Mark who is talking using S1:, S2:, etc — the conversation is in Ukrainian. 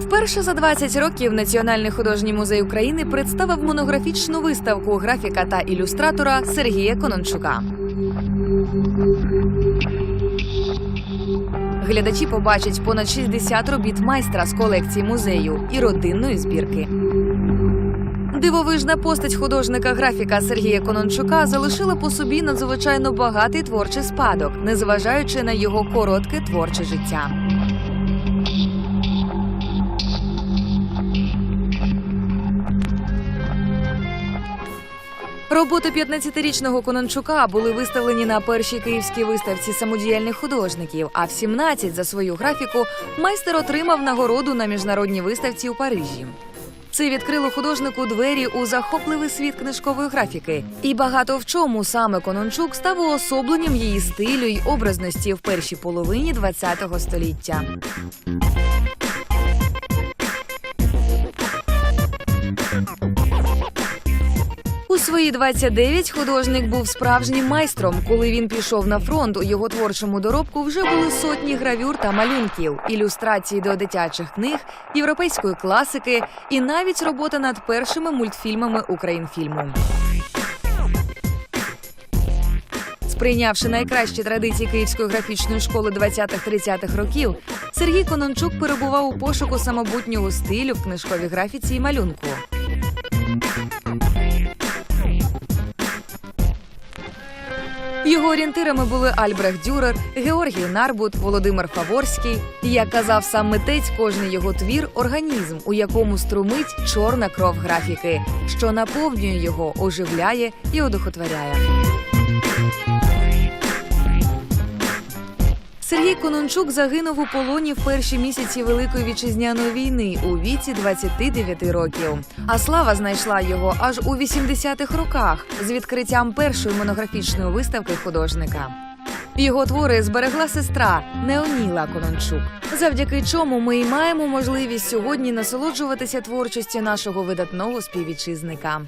S1: Вперше за 20 років Національний художній музей України представив монографічну виставку графіка та ілюстратора Сергія Конончука. Глядачі побачать понад 60 робіт майстра з колекції музею і родинної збірки. Дивовижна постать художника графіка Сергія Конончука залишила по собі надзвичайно багатий творчий спадок, незважаючи на його коротке творче життя. Роботи 15-річного Конончука були виставлені на першій київській виставці самодіяльних художників. А в 17 за свою графіку майстер отримав нагороду на міжнародній виставці у Парижі. Це відкрило художнику двері у захопливий світ книжкової графіки. І багато в чому саме Конончук став уособленням її стилю й образності в першій половині ХХ століття. У свої 29 художник був справжнім майстром. Коли він пішов на фронт, у його творчому доробку вже були сотні гравюр та малюнків, ілюстрації до дитячих книг, європейської класики і навіть робота над першими мультфільмами Українфільму. Сприйнявши найкращі традиції Київської графічної школи 20-30-х років, Сергій Конончук перебував у пошуку самобутнього стилю в книжковій графіці і малюнку. Його орієнтирами були Альбрех Дюрер, Георгій Нарбут, Володимир Фаворський. Як казав сам митець, кожний його твір організм, у якому струмить чорна кров графіки, що наповнює його, оживляє і одухотворяє. Сергій Конончук загинув у полоні в перші місяці Великої вітчизняної війни у віці 29 років. А слава знайшла його аж у 80-х роках з відкриттям першої монографічної виставки художника. Його твори зберегла сестра Неоніла Конончук, завдяки чому ми й маємо можливість сьогодні насолоджуватися творчістю нашого видатного співвітчизника.